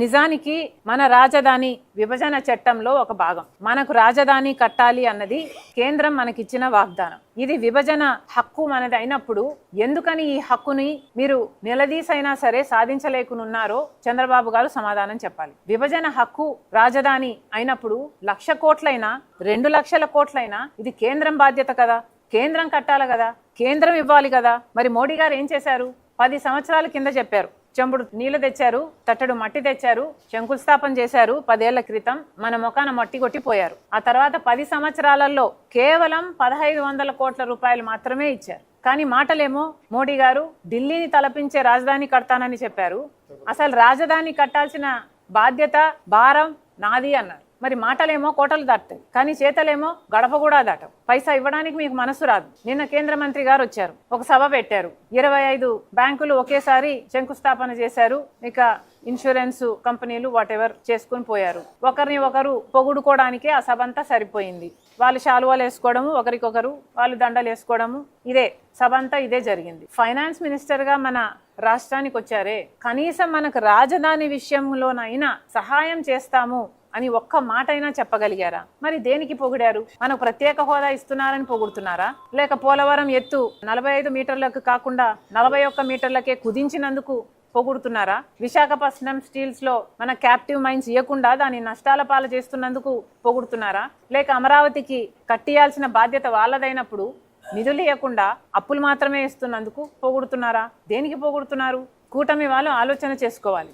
నిజానికి మన రాజధాని విభజన చట్టంలో ఒక భాగం. మనకు రాజధాని కట్టాలి అన్నది కేంద్రం మనకిచ్చిన వాగ్దానం. ఇది విభజన హక్కు మనది అయినప్పుడు ఎందుకని ఈ హక్కుని మీరు నిలదీసైనా సరే సాధించలేకునున్నారో చంద్రబాబు గారు సమాధానం చెప్పాలి. విభజన హక్కు రాజధాని అయినప్పుడు లక్ష కోట్లైనా రెండు లక్షల కోట్లైనా ఇది కేంద్రం బాధ్యత కదా? కేంద్రం కట్టాలి కదా? కేంద్రం ఇవ్వాలి కదా? మరి మోడీ గారు ఏం చేశారు? పది సంవత్సరాల కింద చెప్పారు. చెంబుడు నీళ్ళు తెచ్చారు తట్టడు మట్టి తెచ్చారు శంకుస్థాపన చేశారు పదేళ్ళ క్రితం మన ముఖాన మట్టి కొట్టిపోయారు. ఆ తర్వాత పది సంవత్సరాలలో కేవలం పదహైదు వందల కోట్ల రూపాయలు మాత్రమే ఇచ్చారు. కానీ మాటలేమో మోడీ గారు ఢిల్లీని తలపించే రాజధాని కడతానని చెప్పారు. అసలు రాజధాని కట్టాల్సిన బాధ్యత భారం నాది అన్నారు. మరి మాటలేమో కోటలు దాటుతాయి. కానీ చేతలేమో గడప కూడా దాటవు. పైసా ఇవ్వడానికి మీకు మనసు రాదు. నిన్న కేంద్ర మంత్రి గారు వచ్చారు. ఒక సభ పెట్టారు. ఇరవై ఐదు బ్యాంకులు ఒకేసారి శంకుస్థాపన చేశారు. ఇక ఇన్సూరెన్స్ కంపెనీలు వాటెవర్ చేసుకుని పోయారు. ఒకరిని ఒకరు పొగుడుకోవడానికే ఆ సభ అంతా సరిపోయింది. వాళ్ళు శాలువాలు వేసుకోవడము ఒకరికొకరు వాళ్ళు దండలు వేసుకోవడము ఇదే సభ అంతా ఇదే జరిగింది. ఫైనాన్స్ మినిస్టర్గా మన రాష్ట్రానికి వచ్చారే. కనీసం మనకు రాజధాని విషయంలోనైనా సహాయం చేస్తాము. అని ఒక్క మాట అయినా చెప్పగలిగారా? మరి దేనికి పొగిడారు? మనకు ప్రత్యేక హోదా ఇస్తున్నారని పొగుడుతున్నారా? లేక పోలవరం ఎత్తు నలభై ఐదు మీటర్లకు కాకుండా నలభై ఒక్క మీటర్లకే కుదించినందుకు పొగుడుతున్నారా? విశాఖపట్నం స్టీల్స్లో మన క్యాప్టివ్ మైన్స్ ఇవ్వకుండా దాని నష్టాల పాలు చేస్తున్నందుకు పొగుడుతున్నారా? లేక అమరావతికి కట్టియాల్సిన బాధ్యత వాళ్ళదైనప్పుడు నిధులు ఇవ్వకుండా అప్పులు మాత్రమే ఇస్తున్నందుకు పొగుడుతున్నారా? దేనికి పొగుడుతున్నారు? కూటమి వాళ్ళు ఆలోచన చేసుకోవాలి.